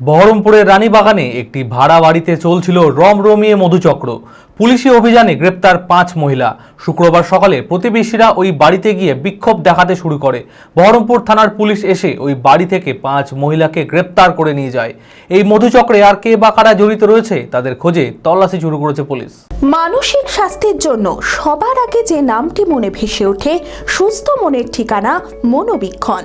বহরমপুরের রানীবাগানে একটি ভাড়া বাড়িতে চলছিল রমরমিয়ে মধুচক্র। পুলিশি অভিযানে গ্রেপ্তার পাঁচ মহিলা। শুক্রবার সকালে প্রতিবেশীরা ওই বাড়িতে গিয়ে বিক্ষোভ দেখাতে শুরু করে। বহরমপুর থানার পুলিশ এসে ওই বাড়ি থেকে পাঁচ মহিলাকে গ্রেপ্তার করে নিয়ে যায়। এই মধুচক্রে আর কে বা কারা জড়িত রয়েছে, তাদের খোঁজে তল্লাশি শুরু করেছে পুলিশ। মানসিক স্বাস্থ্যের জন্য সবার আগে যে নামটি মনে ভেসে ওঠে, সুস্থ মনের ঠিকানা মনোবীক্ষণ।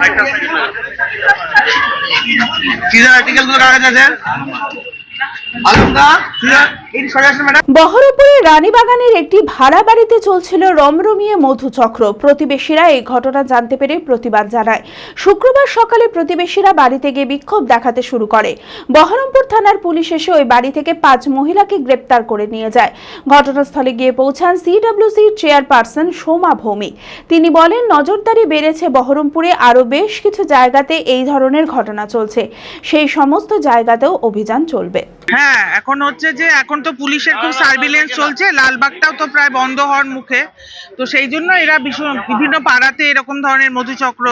দিন। সিজার আর্টিকেলগুলো কার কাছে আছে বহরমপুরের রানীবাগানের একটি ভাড়া বাড়িতে চলছিল রমরমিয়ে মধুচক্র। প্রতিবেশীরা এই ঘটনা জানতে পেরে প্রতিবাদ জানায়। শুক্রবার সকালে প্রতিবেশীরা বাড়িতে গিয়ে বিক্ষোভ দেখাতে শুরু করে। বহরমপুর থানার পুলিশ এসে ওই বাড়ি থেকে পাঁচ মহিলাকে গ্রেপ্তার করে নিয়ে যায়। ঘটনাস্থলে গিয়ে পৌঁছান সিডব্লিউসি চেয়ারপারসন সোমা ভৌমিক। তিনি বলেন, নজরদারি বেড়েছে বহরমপুরে, আরও বেশ কিছু জায়গাতে এই ধরনের ঘটনা চলছে। সেই সমস্ত জায়গাতেও অভিযান চলবে। হ্যাঁ এখন হচ্ছে যে এখন তো পুলিশের খুব সার্ভিলেন্স চলছে লালবাগটাও তো প্রায় বন্ধ হওয়ার মুখে। তো সেই জন্য এরা ভীষণ বিভিন্ন পাড়াতে এরকম ধরনের মধুচক্র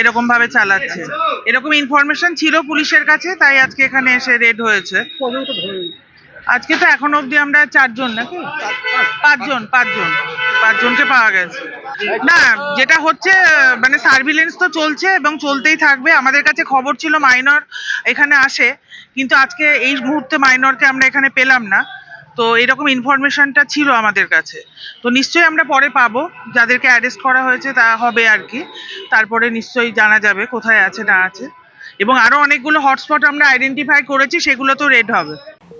এরকম ভাবে চালাচ্ছে। এরকম ইনফরমেশন ছিল পুলিশের কাছে তাই আজকে এখানে এসে রেড হয়েছে। আজকে তো এখন অবধি আমরা চারজন নাকি? পাঁচজন পাঁচজন। পাঁচজনকে পাওয়া গেছে। না, যেটা হচ্ছে মানে সার্ভিলেন্স তো চলছে এবং চলতেই থাকবে। আমাদের কাছে খবর ছিল মাইনর এখানে আসে, কিন্তু আজকে এই মুহূর্তে মাইনরকে আমরা এখানে পেলাম না। তো এরকম ইনফরমেশনটা ছিল আমাদের কাছে। তো নিশ্চয়ই আমরা পরে পাবো। যাদেরকে অ্যারেস্ট করা হয়েছে, তা হবে আর কি। তারপরে নিশ্চয়ই জানা যাবে কোথায় আছে, না আছে। এবং আরও অনেকগুলো হটস্পট আমরা আইডেন্টিফাই করেছি, সেগুলো তো রেড হবে।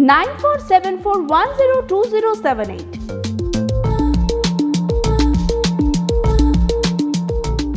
Nine four seven four one zero two zero seven eight.